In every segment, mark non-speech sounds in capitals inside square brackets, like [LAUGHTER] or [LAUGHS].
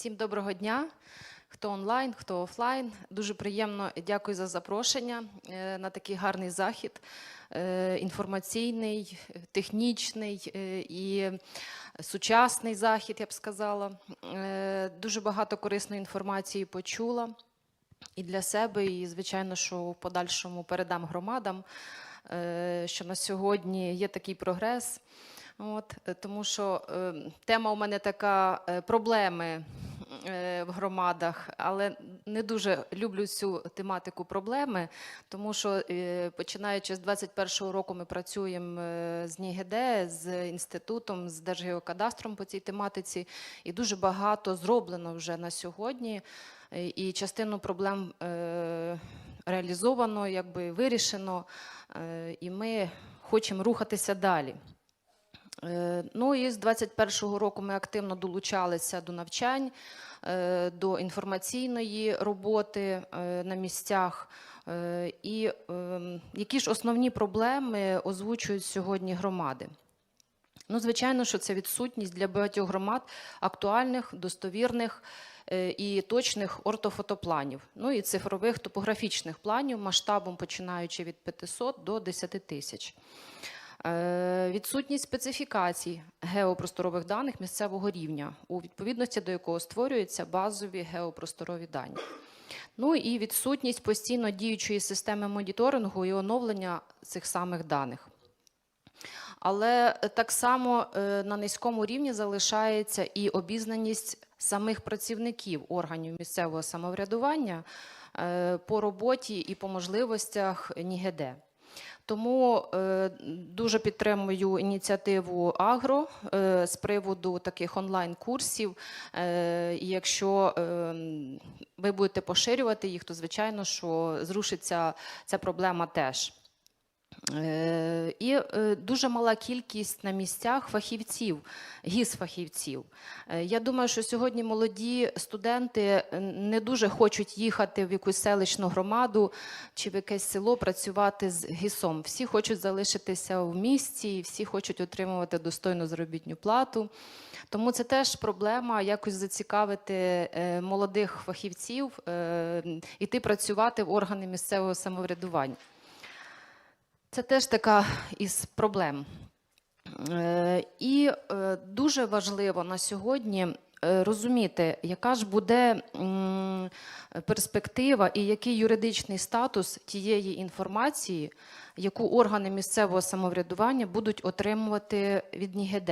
Всім доброго дня. Хто онлайн, хто офлайн. Дуже приємно дякую за запрошення е, на такий гарний захід. Е, Інформаційний, технічний е, і сучасний захід, я б сказала. Дуже багато корисної інформації почула і для себе, і, звичайно, що в подальшому передам громадам, що на сьогодні є такий прогрес. От, тому що е, тема у мене така е, проблеми в громадах, але не дуже люблю цю тематику проблеми, тому що е, починаючи з 21-го року ми працюємо е, з НІГД, з інститутом, з Держгеокадастром по цій тематиці, і дуже багато зроблено вже на сьогодні. Е, І частину проблем е, реалізовано, якби вирішено, е, і ми хочемо рухатися далі. Е, Ну і з 21-го року ми активно долучалися до навчань, е, до інформаційної роботи е, на місцях. І ем, які ж основні проблеми озвучують сьогодні громади? Ну, звичайно, що це відсутність для багатьох громад актуальних, достовірних і точних ортофотопланів, ну і цифрових топографічних планів масштабом починаючи від 500 до 10 тисяч. Е, Відсутність специфікацій геопросторових даних місцевого рівня, у відповідності до якого створюються базові геопросторові дані. Ну і відсутність постійно діючої системи моніторингу і оновлення цих самих даних. Але так само е, на низькому рівні залишається і обізнаність самих працівників органів місцевого самоврядування е, по роботі і по можливостях НІГД. Тому е, дуже підтримую ініціативу Агро е, з приводу таких онлайн-курсів. Е, і якщо е, ви будете поширювати їх, то звичайно, що зрушиться ця проблема теж. Е, І е, дуже мала кількість на місцях фахівців, гіс-фахівців. Е, Я думаю, що сьогодні молоді студенти не дуже хочуть їхати в якусь селищну громаду чи в якесь село працювати з гісом. Всі хочуть залишитися в місті, всі хочуть отримувати достойну заробітну плату. Тому це теж проблема якось зацікавити молодих фахівців, іти працювати в органи місцевого самоврядування. Це теж така із проблем. Е, І е, дуже важливо на сьогодні е, розуміти, яка ж буде перспектива і який юридичний статус тієї інформації, яку органи місцевого самоврядування будуть отримувати від НІГД.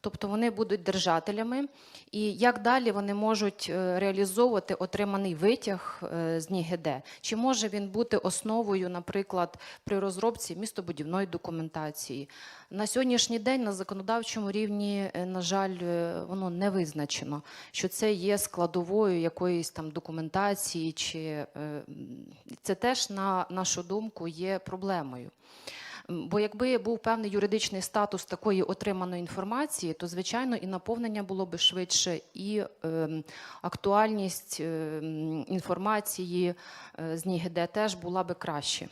Тобто вони будуть держателями, і як далі вони можуть е, реалізовувати отриманий витяг е, з НІГД? Чи може він бути основою, наприклад, при розробці містобудівної документації? На сьогоднішній день на законодавчому рівні, е, на жаль, воно не визначено, що це є складовою якоїсь там документації, чи це теж, на нашу думку, є проблемою. Бо якби був певний юридичний статус такої отриманої інформації, то звичайно і наповнення було би швидше, і ем, актуальність ем, інформації е, з НІГД теж була би краще.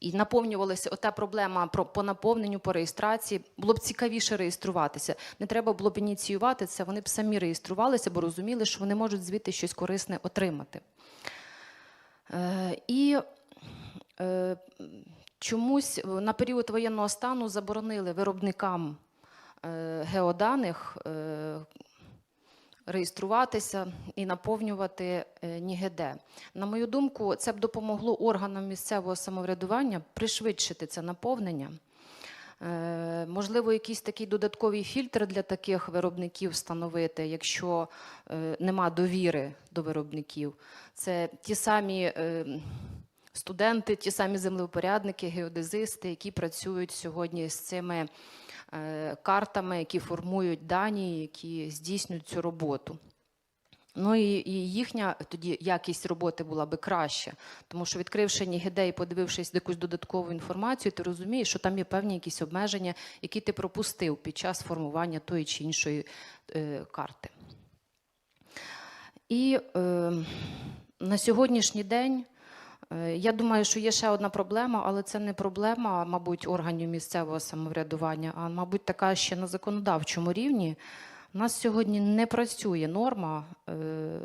І наповнювалася ота проблема про по наповненню, по реєстрації. Було б цікавіше реєструватися. Не треба було б ініціювати це. Вони б самі реєструвалися, бо розуміли, що вони можуть звідти щось корисне отримати. Е, і е, чомусь на період воєнного стану заборонили виробникам е, геоданих е, реєструватися і наповнювати е, НІГД. На мою думку, це б допомогло органам місцевого самоврядування пришвидшити це наповнення. Е, Можливо, якийсь такий додатковий фільтр для таких виробників встановити, якщо е, нема довіри до виробників. Це ті самі е, студенти, ті самі землевпорядники, геодезисти, які працюють сьогодні з цими е, картами, які формують дані, які здійснюють цю роботу. Ну і, і їхня тоді якість роботи була би краща, тому що відкривши НІГД і подивившись якусь додаткову інформацію, ти розумієш, що там є певні якісь обмеження, які ти пропустив під час формування тої чи іншої е, карти. І е, на сьогоднішній день я думаю, що є ще одна проблема, але це не проблема, мабуть, органів місцевого самоврядування, а мабуть, така ще на законодавчому рівні. У нас сьогодні не працює норма е,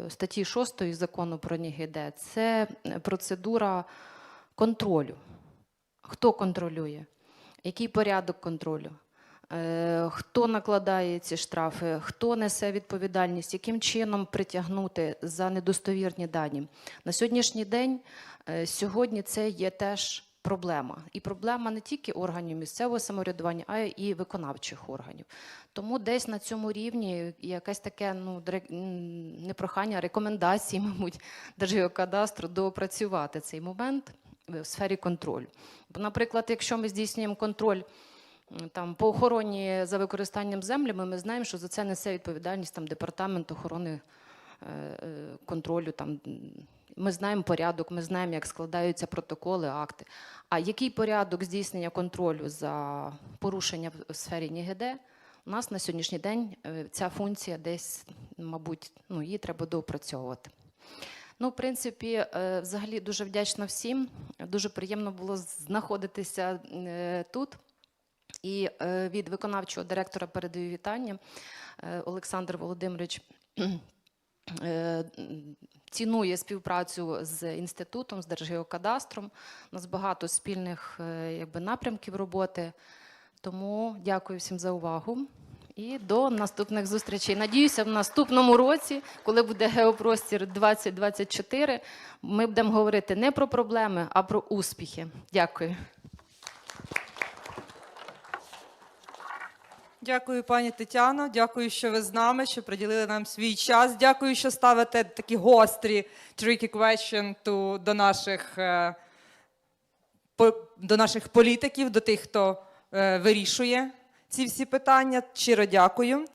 статті 6 закону про НІГД. Це е, процедура контролю. Хто контролює? Який порядок контролю? Е, Хто накладає ці штрафи, хто несе відповідальність, яким чином притягнути за недостовірні дані? На сьогоднішній день е, сьогодні це є теж проблема. І проблема не тільки органів місцевого самоврядування, а й виконавчих органів. Тому десь на цьому рівні якесь таке ну, не прохання, а рекомендації, [LAUGHS] мабуть, Держгеокадастру доопрацювати цей момент в сфері контролю. Бо, наприклад, якщо ми здійснюємо контроль там, по охороні за використанням землями, ми знаємо, що за це несе відповідальність там, департамент охорони е, е, контролю. Там, ми знаємо порядок, ми знаємо, як складаються протоколи, акти. А який порядок здійснення контролю за порушення в сфері НІГД? У нас на сьогоднішній день е, ця функція десь, мабуть, ну, її треба доопрацьовувати. Ну, в принципі, взагалі дуже вдячна всім. Дуже приємно було знаходитися тут. І е, від виконавчого директора передаю вітання. Е, Олександр Володимирович е, цінує співпрацю з інститутом, з Держгеокадастром. У нас багато спільних якби, напрямків роботи. Тому дякую всім за увагу. І до наступних зустрічей. Надіюся, в наступному році, коли буде геопростір 2024, ми будемо говорити не про проблеми, а про успіхи. Дякую. Дякую, пані Тетяно. Дякую, що ви з нами, що приділили нам свій час. Дякую, що ставите такі гострі tricky question to, до наших е, по- до наших політиків, до тих, хто е, вирішує ці всі питання. Щиро дякую.